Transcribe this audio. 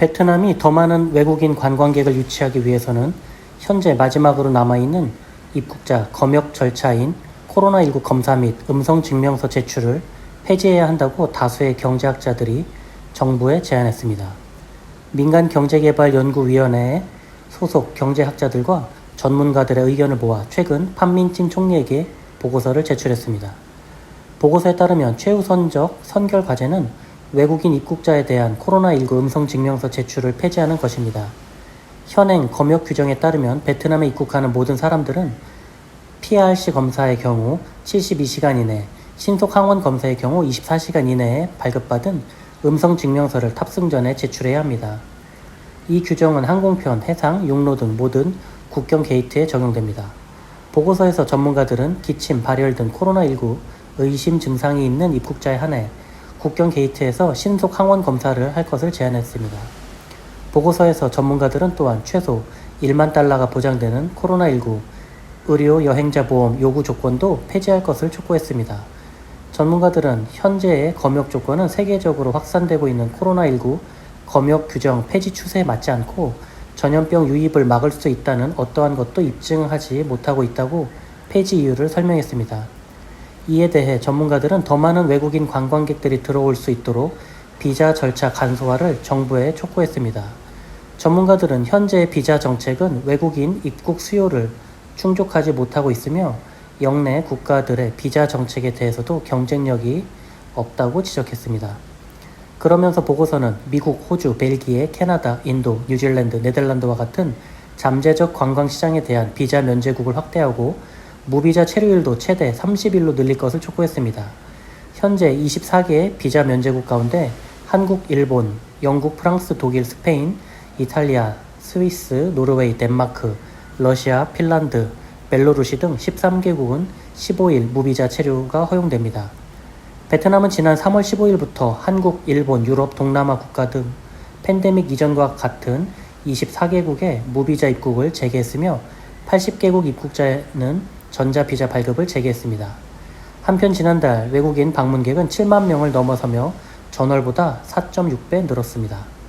베트남이 더 많은 외국인 관광객을 유치하기 위해서는 현재 마지막으로 남아있는 입국자 검역 절차인 코로나19 검사 및 음성 증명서 제출을 폐지해야 한다고 다수의 경제학자들이 정부에 제안했습니다. 민간 경제개발연구위원회의 소속 경제학자들과 전문가들의 의견을 모아 최근 판민진 총리에게 보고서를 제출했습니다. 보고서에 따르면 최우선적 선결 과제는 외국인 입국자에 대한 코로나19 음성 증명서 제출을 폐지하는 것입니다. 현행 검역 규정에 따르면 베트남에 입국하는 모든 사람들은 PRC 검사의 경우 72시간 이내, 신속 항원 검사의 경우 24시간 이내에 발급받은 음성 증명서를 탑승 전에 제출해야 합니다. 이 규정은 항공편, 해상, 육로 등 모든 국경 게이트에 적용됩니다. 보고서에서 전문가들은 기침, 발열 등 코로나19 의심 증상이 있는 입국자에 한해 국경 게이트에서 신속 항원 검사를 할 것을 제안했습니다. 보고서에서 전문가들은 또한 최소 1만 달러가 보장되는 코로나19 의료 여행자 보험 요구 조건도 폐지할 것을 촉구했습니다. 전문가들은 현재의 검역 조건은 세계적으로 확산되고 있는 코로나19 검역 규정 폐지 추세에 맞지 않고 전염병 유입을 막을 수 있다는 어떠한 것도 입증하지 못하고 있다고 폐지 이유를 설명했습니다. 이에 대해 전문가들은 더 많은 외국인 관광객들이 들어올 수 있도록 비자 절차 간소화를 정부에 촉구했습니다. 전문가들은 현재 비자 정책은 외국인 입국 수요를 충족하지 못하고 있으며 영내 국가들의 비자 정책에 대해서도 경쟁력이 없다고 지적했습니다. 그러면서 보고서는 미국, 호주, 벨기에, 캐나다, 인도, 뉴질랜드, 네덜란드와 같은 잠재적 관광 시장에 대한 비자 면제국을 확대하고 무비자 체류일도 최대 30일로 늘릴 것을 촉구했습니다. 현재 24개의 비자 면제국 가운데 한국, 일본, 영국, 프랑스, 독일, 스페인, 이탈리아, 스위스, 노르웨이, 덴마크, 러시아, 핀란드, 벨로루시 등 13개국은 15일 무비자 체류가 허용됩니다. 베트남은 지난 3월 15일부터 한국, 일본, 유럽, 동남아 국가 등 팬데믹 이전과 같은 24개국의 무비자 입국을 재개했으며 80개국 입국자는 전자비자 발급을 재개했습니다. 한편 지난달 외국인 방문객은 7만 명을 넘어서며 전월보다 4.6배 늘었습니다.